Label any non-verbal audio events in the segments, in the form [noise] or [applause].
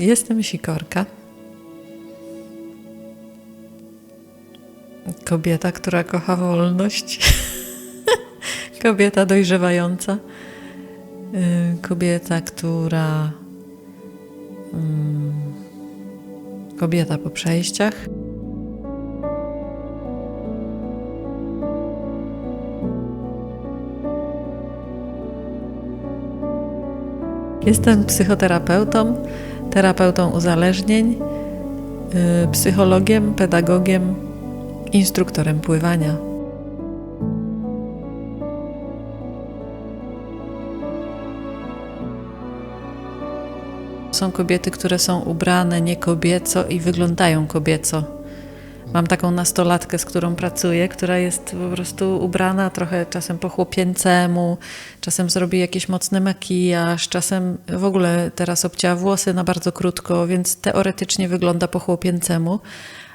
Jestem Sikorka. Kobieta, która kocha wolność. [laughs] Kobieta dojrzewająca. Y, Kobieta, która. mm, Kobieta po przejściach. Jestem psychoterapeutą, terapeutą uzależnień, y, psychologiem, pedagogiem, instruktorem pływania. Są kobiety, które są ubrane nie kobieco i wyglądają kobieco. Mam taką nastolatkę, z którą pracuję, która jest po prostu ubrana trochę czasem po chłopięcemu, czasem zrobi jakiś mocny makijaż, czasem w ogóle teraz obcięła włosy na bardzo krótko, więc teoretycznie wygląda po chłopięcemu,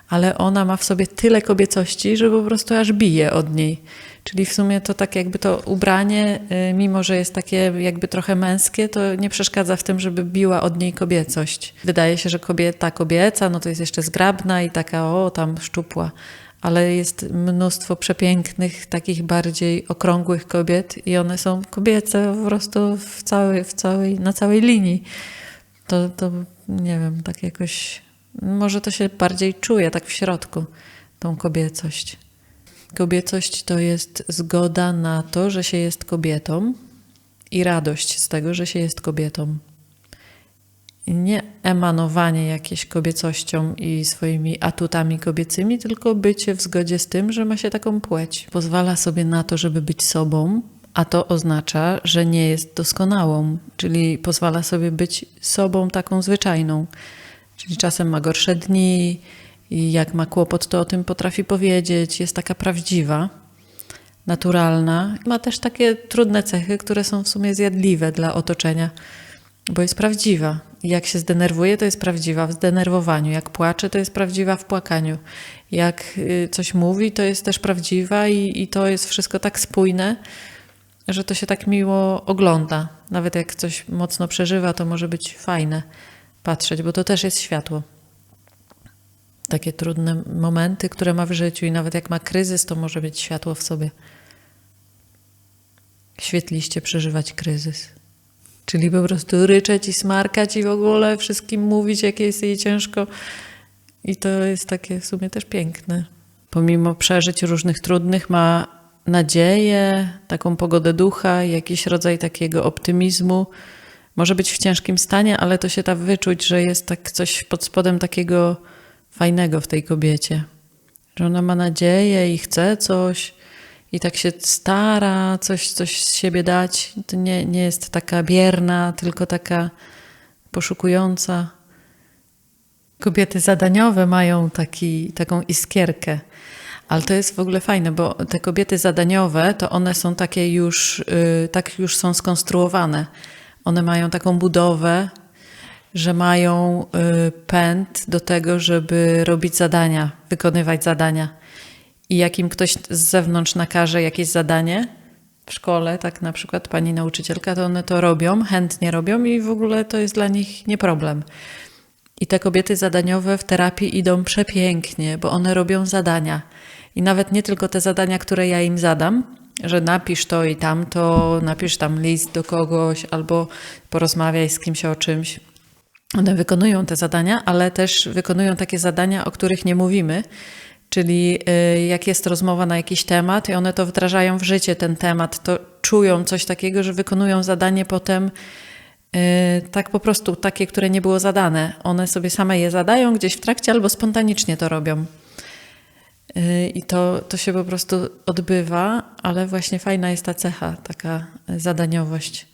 ale ona ma w sobie tyle kobiecości, że po prostu aż bije od niej. Czyli w sumie to tak jakby to ubranie, y, mimo że jest takie jakby trochę męskie, to nie przeszkadza w tym, żeby biła od niej kobiecość. Wydaje się, że kobieta kobieca, no to jest jeszcze zgrabna i taka o tam szczupła. Ale jest mnóstwo przepięknych, takich bardziej okrągłych kobiet i one są kobiece po prostu w całej, w całej, na całej linii. To, to nie wiem, tak jakoś, może to się bardziej czuje tak w środku, tą kobiecość. Kobiecość to jest zgoda na to, że się jest kobietą i radość z tego, że się jest kobietą. Nie emanowanie jakieś kobiecością i swoimi atutami kobiecymi, tylko bycie w zgodzie z tym, że ma się taką płeć. Pozwala sobie na to, żeby być sobą, a to oznacza, że nie jest doskonałą, czyli pozwala sobie być sobą taką zwyczajną. Czyli czasem ma gorsze dni, i jak ma kłopot, to o tym potrafi powiedzieć. Jest taka prawdziwa, naturalna. Ma też takie trudne cechy, które są w sumie zjadliwe dla otoczenia, bo jest prawdziwa. Jak się zdenerwuje, to jest prawdziwa w zdenerwowaniu. Jak płacze, to jest prawdziwa w płakaniu. Jak y, coś mówi, to jest też prawdziwa i, i to jest wszystko tak spójne, że to się tak miło ogląda. Nawet jak coś mocno przeżywa, to może być fajne patrzeć, bo to też jest światło takie trudne momenty, które ma w życiu i nawet jak ma kryzys, to może być światło w sobie. Świetliście przeżywać kryzys. Czyli po prostu ryczeć i smarkać i w ogóle wszystkim mówić, jakie jest jej ciężko. I to jest takie w sumie też piękne. Pomimo przeżyć różnych trudnych, ma nadzieję, taką pogodę ducha, jakiś rodzaj takiego optymizmu. Może być w ciężkim stanie, ale to się da wyczuć, że jest tak coś pod spodem takiego fajnego w tej kobiecie. Że ona ma nadzieję i chce coś i tak się stara coś, coś z siebie dać. To nie, nie jest taka bierna, tylko taka poszukująca. Kobiety zadaniowe mają taki, taką iskierkę. Ale to jest w ogóle fajne, bo te kobiety zadaniowe, to one są takie już, yy, tak już są skonstruowane. One mają taką budowę, że mają y, pęd do tego, żeby robić zadania, wykonywać zadania. I jak im ktoś z zewnątrz nakaże jakieś zadanie w szkole, tak na przykład pani nauczycielka, to one to robią, chętnie robią i w ogóle to jest dla nich nie problem. I te kobiety zadaniowe w terapii idą przepięknie, bo one robią zadania. I nawet nie tylko te zadania, które ja im zadam, że napisz to i tamto, napisz tam list do kogoś albo porozmawiaj z kimś o czymś one wykonują te zadania, ale też wykonują takie zadania, o których nie mówimy. Czyli y, jak jest rozmowa na jakiś temat i one to wdrażają w życie, ten temat, to czują coś takiego, że wykonują zadanie potem y, tak po prostu, takie, które nie było zadane. One sobie same je zadają gdzieś w trakcie albo spontanicznie to robią. I to, to się po prostu odbywa, ale właśnie fajna jest ta cecha, taka zadaniowość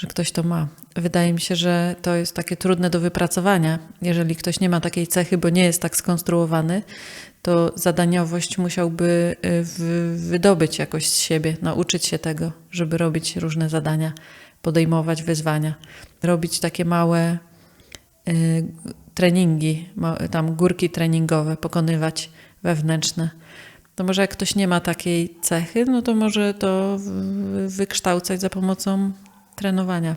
że ktoś to ma. Wydaje mi się, że to jest takie trudne do wypracowania. Jeżeli ktoś nie ma takiej cechy, bo nie jest tak skonstruowany, to zadaniowość musiałby y, wydobyć jakoś z siebie, nauczyć się tego, żeby robić różne zadania, podejmować wyzwania, robić takie małe y, treningi, tam górki treningowe, pokonywać wewnętrzne. To może jak ktoś nie ma takiej cechy, no to może to wykształcać za pomocą trenowania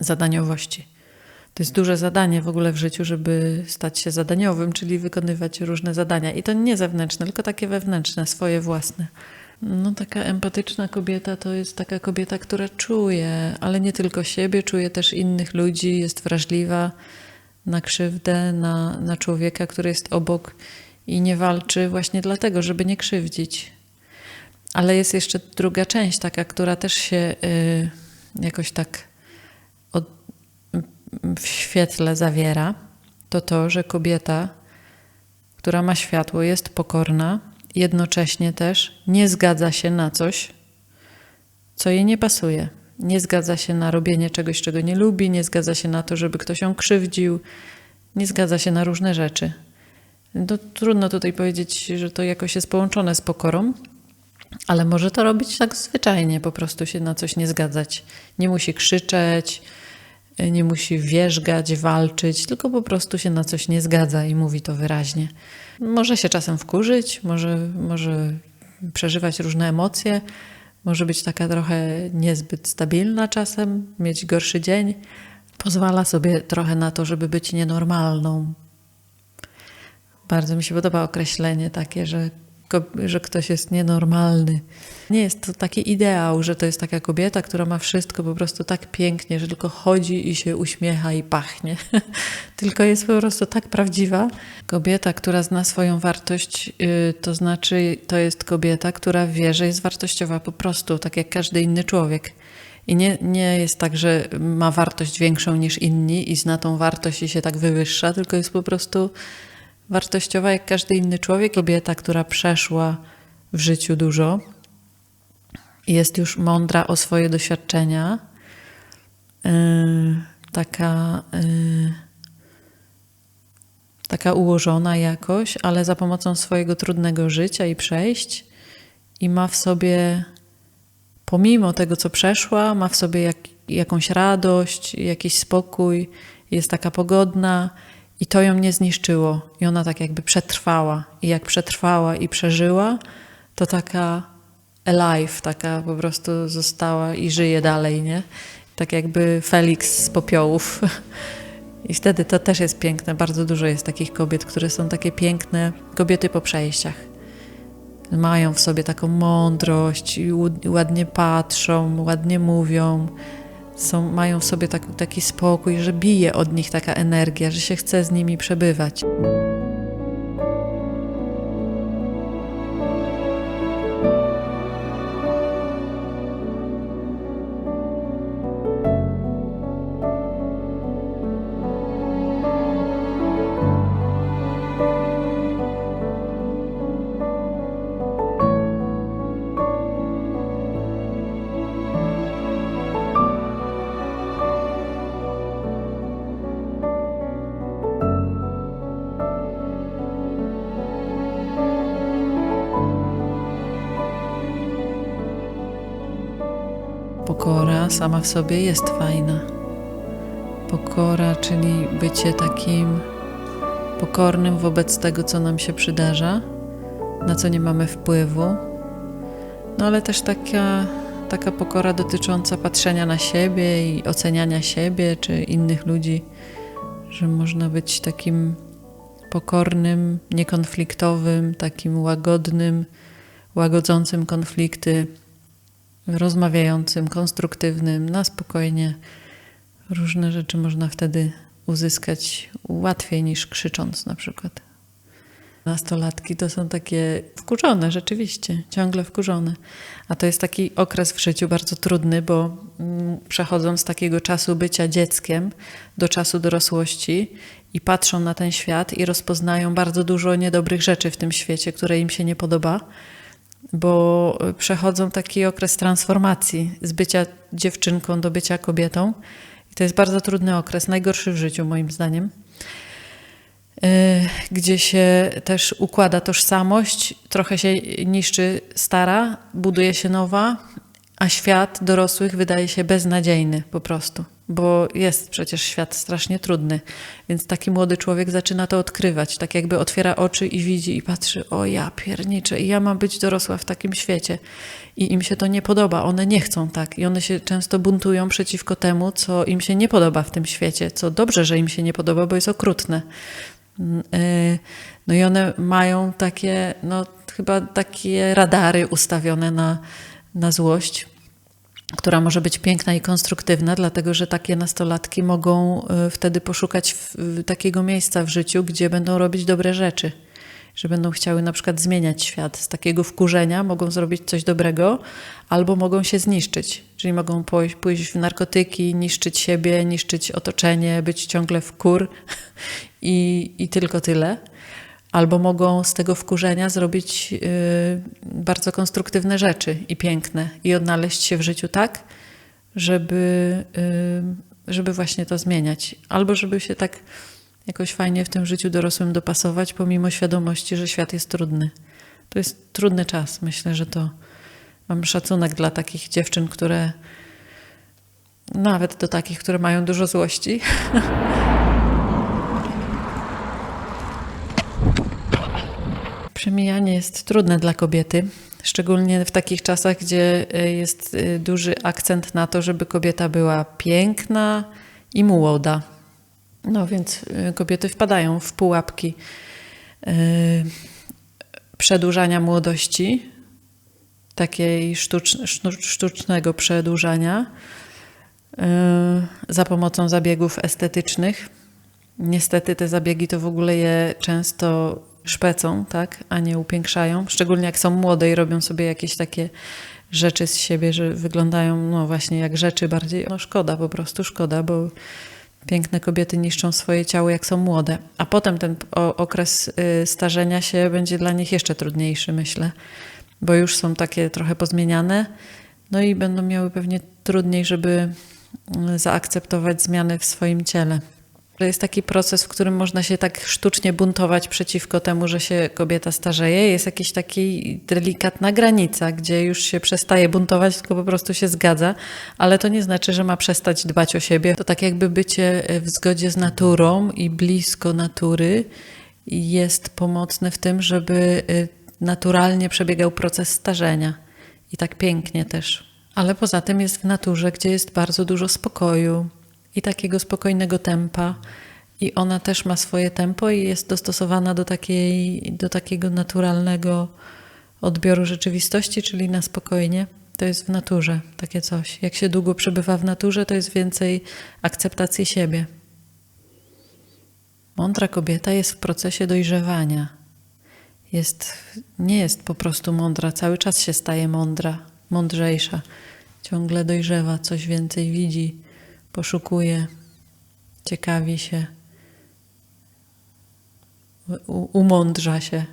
zadaniowości. To jest duże zadanie w ogóle w życiu, żeby stać się zadaniowym, czyli wykonywać różne zadania. I to nie zewnętrzne, tylko takie wewnętrzne, swoje własne. No, taka empatyczna kobieta to jest taka kobieta, która czuje, ale nie tylko siebie, czuje też innych ludzi, jest wrażliwa na krzywdę, na, na człowieka, który jest obok i nie walczy właśnie dlatego, żeby nie krzywdzić. Ale jest jeszcze druga część, taka, która też się y, jakoś tak od, w świetle zawiera. To to, że kobieta, która ma światło, jest pokorna, jednocześnie też nie zgadza się na coś, co jej nie pasuje. Nie zgadza się na robienie czegoś, czego nie lubi, nie zgadza się na to, żeby ktoś ją krzywdził, nie zgadza się na różne rzeczy. To trudno tutaj powiedzieć, że to jakoś jest połączone z pokorą, ale może to robić tak zwyczajnie, po prostu się na coś nie zgadzać. Nie musi krzyczeć, nie musi wierzgać, walczyć, tylko po prostu się na coś nie zgadza i mówi to wyraźnie. Może się czasem wkurzyć, może, może przeżywać różne emocje, może być taka trochę niezbyt stabilna czasem, mieć gorszy dzień. Pozwala sobie trochę na to, żeby być nienormalną. Bardzo mi się podoba określenie takie, że że ktoś jest nienormalny. Nie jest to taki ideał, że to jest taka kobieta, która ma wszystko po prostu tak pięknie, że tylko chodzi i się uśmiecha i pachnie. [laughs] tylko jest po prostu tak prawdziwa. Kobieta, która zna swoją wartość, yy, to znaczy to jest kobieta, która wie, że jest wartościowa po prostu, tak jak każdy inny człowiek. I nie, nie jest tak, że ma wartość większą niż inni i zna tą wartość i się tak wywyższa, tylko jest po prostu wartościowa jak każdy inny człowiek. Kobieta, która przeszła w życiu dużo, jest już mądra o swoje doświadczenia, yy, taka, yy, taka ułożona jakoś, ale za pomocą swojego trudnego życia i przejść, i ma w sobie, pomimo tego, co przeszła, ma w sobie jak, jakąś radość, jakiś spokój, jest taka pogodna i to ją nie zniszczyło. I ona tak jakby przetrwała. I jak przetrwała i przeżyła, to taka alive, taka po prostu została i żyje dalej, nie? Tak jakby Felix z popiołów. [laughs] I wtedy to też jest piękne. Bardzo dużo jest takich kobiet, które są takie piękne, kobiety po przejściach. Mają w sobie taką mądrość, ładnie patrzą, ładnie mówią, są, mają w sobie tak, taki spokój, że bije od nich taka energia, że się chce z nimi przebywać. Pokora sama w sobie jest fajna. Pokora, czyli bycie takim pokornym wobec tego, co nam się przydarza, na co nie mamy wpływu. No ale też taka, taka pokora dotycząca patrzenia na siebie i oceniania siebie czy innych ludzi, że można być takim pokornym, niekonfliktowym, takim łagodnym, łagodzącym konflikty rozmawiającym, konstruktywnym, na spokojnie. Różne rzeczy można wtedy uzyskać łatwiej niż krzycząc na przykład. Nastolatki to są takie wkurzone, rzeczywiście, ciągle wkurzone. A to jest taki okres w życiu bardzo trudny, bo mm, przechodzą z takiego czasu bycia dzieckiem do czasu dorosłości i patrzą na ten świat i rozpoznają bardzo dużo niedobrych rzeczy w tym świecie, które im się nie podoba bo przechodzą taki okres transformacji z bycia dziewczynką do bycia kobietą. I to jest bardzo trudny okres, najgorszy w życiu, moim zdaniem, e, gdzie się też układa tożsamość, trochę się niszczy stara, buduje się nowa, a świat dorosłych wydaje się beznadziejny po prostu. Bo jest przecież świat strasznie trudny. Więc taki młody człowiek zaczyna to odkrywać, tak jakby otwiera oczy i widzi i patrzy, o ja pierniczę, i ja mam być dorosła w takim świecie. I im się to nie podoba, one nie chcą tak. I one się często buntują przeciwko temu, co im się nie podoba w tym świecie, co dobrze, że im się nie podoba, bo jest okrutne. Mm, y, no i one mają takie, no chyba takie radary ustawione na, na złość która może być piękna i konstruktywna, dlatego że takie nastolatki mogą y, wtedy poszukać takiego miejsca w życiu, gdzie będą robić dobre rzeczy. Że będą chciały na przykład zmieniać świat. Z takiego wkurzenia mogą zrobić coś dobrego, albo mogą się zniszczyć. Czyli mogą pójść, pójść w narkotyki, niszczyć siebie, niszczyć otoczenie, być ciągle w kur [laughs] i, i tylko tyle albo mogą z tego wkurzenia zrobić yy, bardzo konstruktywne rzeczy i piękne i odnaleźć się w życiu tak, żeby, yy, żeby właśnie to zmieniać, albo żeby się tak jakoś fajnie w tym życiu dorosłym dopasować, pomimo świadomości, że świat jest trudny. To jest trudny czas. Myślę, że to mam szacunek dla takich dziewczyn, które nawet do takich, które mają dużo złości. [laughs] Przemijanie jest trudne dla kobiety, szczególnie w takich czasach, gdzie e, jest e, duży akcent na to, żeby kobieta była piękna i młoda. No więc e, kobiety wpadają w pułapki przedłużania młodości, takiej sztucz, sztucznego przedłużania za pomocą zabiegów estetycznych. Niestety te zabiegi to w ogóle je często szpecą, tak, a nie upiększają. Szczególnie jak są młode i robią sobie jakieś takie rzeczy z siebie, że wyglądają no właśnie jak rzeczy bardziej. No szkoda, po prostu szkoda, bo piękne kobiety niszczą swoje ciało jak są młode. A potem ten okres y, starzenia się będzie dla nich jeszcze trudniejszy, myślę, bo już są takie trochę pozmieniane, no i będą miały pewnie trudniej, żeby y, zaakceptować zmiany w swoim ciele. To jest taki proces, w którym można się tak sztucznie buntować przeciwko temu, że się kobieta starzeje. Jest jakaś taka delikatna granica, gdzie już się przestaje buntować, tylko po prostu się zgadza, ale to nie znaczy, że ma przestać dbać o siebie. To tak jakby bycie w zgodzie z naturą i blisko natury jest pomocne w tym, żeby y, naturalnie przebiegał proces starzenia. I tak pięknie też. Ale poza tym jest w naturze, gdzie jest bardzo dużo spokoju, i takiego spokojnego tempa. I ona też ma swoje tempo i jest dostosowana do, takiej, do takiego naturalnego odbioru rzeczywistości, czyli na spokojnie. To jest w naturze takie coś. Jak się długo przebywa w naturze, to jest więcej akceptacji siebie. Mądra kobieta jest w procesie dojrzewania. Jest, nie jest po prostu mądra, cały czas się staje mądra, mądrzejsza. Ciągle dojrzewa, coś więcej widzi, poszukuje, ciekawi się, umądrza się.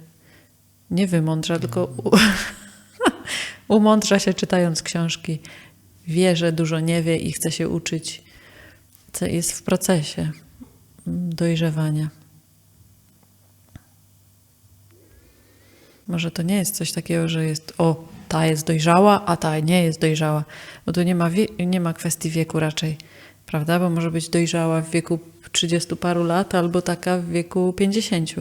Nie wymądrza, tylko [laughs] umądrza się czytając książki. Wie, że dużo nie wie i chce się uczyć. Jest w procesie dojrzewania. Może to nie jest coś takiego, że jest o, ta jest dojrzała, a ta nie jest dojrzała, bo tu nie ma, nie ma kwestii wieku raczej prawda? Bo może być dojrzała w wieku 30 paru lat albo taka w wieku 50.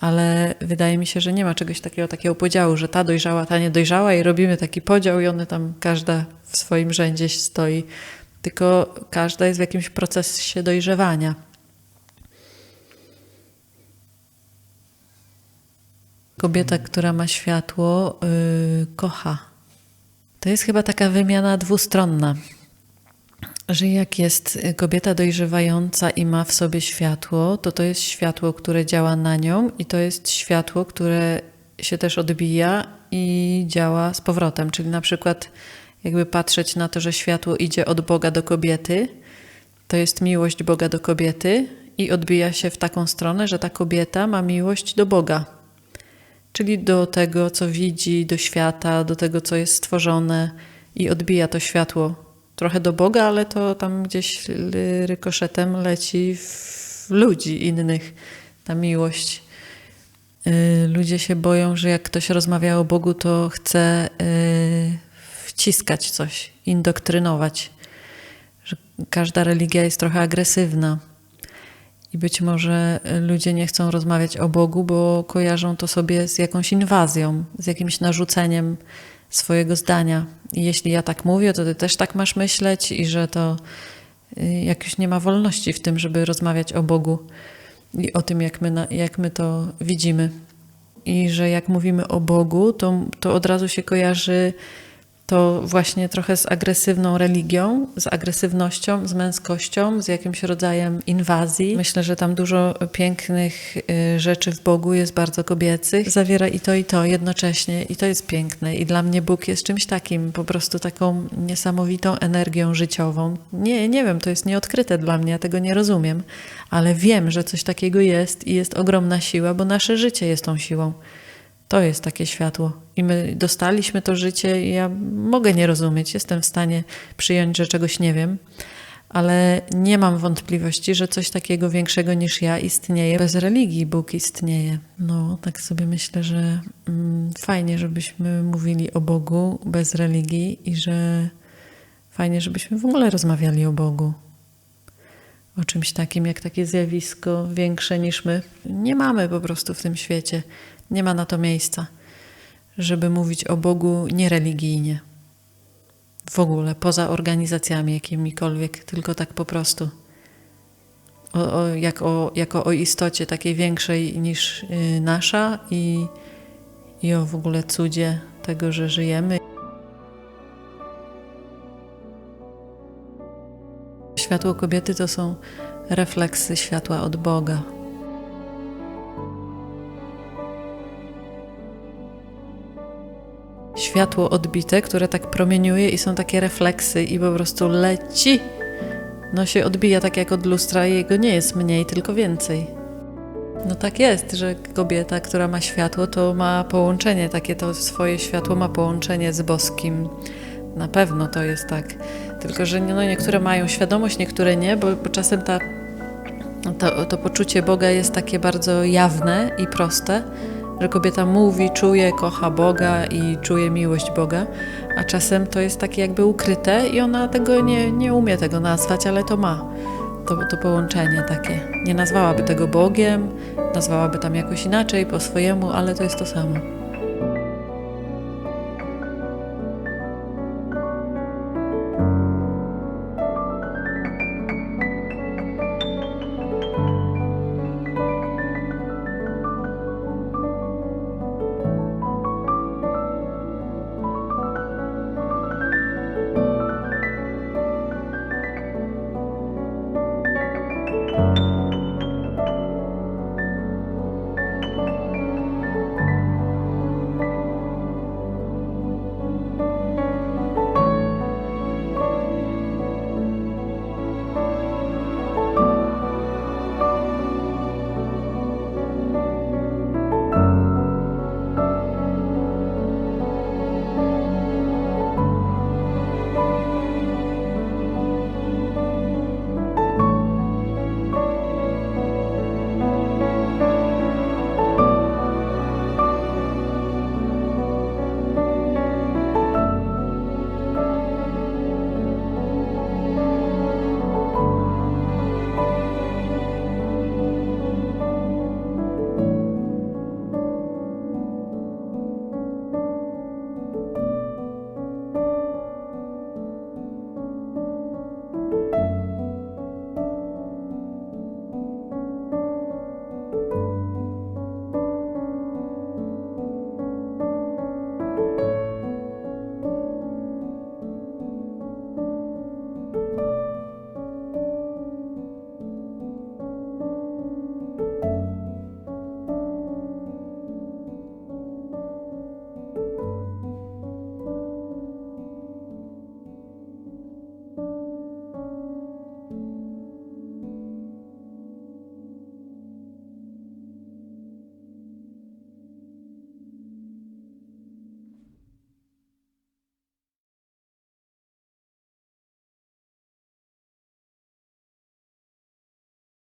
Ale wydaje mi się, że nie ma czegoś takiego, takiego podziału, że ta dojrzała, ta nie dojrzała i robimy taki podział i one tam każda w swoim rzędzie stoi. Tylko każda jest w jakimś procesie dojrzewania. Kobieta, która ma światło, yy, kocha. To jest chyba taka wymiana dwustronna że jak jest kobieta dojrzewająca i ma w sobie światło, to to jest światło, które działa na nią i to jest światło, które się też odbija i działa z powrotem. Czyli na przykład jakby patrzeć na to, że światło idzie od Boga do kobiety, to jest miłość Boga do kobiety i odbija się w taką stronę, że ta kobieta ma miłość do Boga. Czyli do tego, co widzi, do świata, do tego, co jest stworzone i odbija to światło trochę do Boga, ale to tam gdzieś rykoszetem leci w ludzi innych, ta miłość. Y, ludzie się boją, że jak ktoś rozmawia o Bogu, to chce y, wciskać coś, indoktrynować, że każda religia jest trochę agresywna. I być może ludzie nie chcą rozmawiać o Bogu, bo kojarzą to sobie z jakąś inwazją, z jakimś narzuceniem swojego zdania. I jeśli ja tak mówię, to ty też tak masz myśleć, i że to y, jakoś nie ma wolności w tym, żeby rozmawiać o Bogu i o tym, jak my, jak my to widzimy. I że jak mówimy o Bogu, to, to od razu się kojarzy to właśnie trochę z agresywną religią, z agresywnością, z męskością, z jakimś rodzajem inwazji. Myślę, że tam dużo pięknych y, rzeczy w Bogu jest bardzo kobiecych. Zawiera i to, i to jednocześnie, i to jest piękne. I dla mnie Bóg jest czymś takim, po prostu taką niesamowitą energią życiową. Nie, nie wiem, to jest nieodkryte dla mnie, ja tego nie rozumiem, ale wiem, że coś takiego jest i jest ogromna siła, bo nasze życie jest tą siłą. To jest takie światło. I my dostaliśmy to życie, i ja mogę nie rozumieć, jestem w stanie przyjąć, że czegoś nie wiem, ale nie mam wątpliwości, że coś takiego większego niż ja istnieje. Bez religii Bóg istnieje. No, tak sobie myślę, że mm, fajnie, żebyśmy mówili o Bogu bez religii i że fajnie, żebyśmy w ogóle rozmawiali o Bogu o czymś takim jak takie zjawisko większe niż my. Nie mamy po prostu w tym świecie. Nie ma na to miejsca, żeby mówić o Bogu niereligijnie. W ogóle, poza organizacjami jakimikolwiek, tylko tak po prostu. O, o, jak o, jako o istocie takiej większej niż y, nasza i, i o w ogóle cudzie tego, że żyjemy. Światło kobiety to są refleksy światła od Boga. Światło odbite, które tak promieniuje i są takie refleksy i po prostu leci. No się odbija tak jak od lustra i jego nie jest mniej, tylko więcej. No tak jest, że kobieta, która ma światło, to ma połączenie, takie to swoje światło ma połączenie z boskim. Na pewno to jest tak. Tylko, że no, niektóre mają świadomość, niektóre nie, bo, bo czasem ta, to, to poczucie Boga jest takie bardzo jawne i proste, że kobieta mówi, czuje, kocha Boga i czuje miłość Boga, a czasem to jest takie jakby ukryte i ona tego nie, nie umie tego nazwać, ale to ma. To, to połączenie takie. Nie nazwałaby tego Bogiem, nazwałaby tam jakoś inaczej, po swojemu, ale to jest to samo.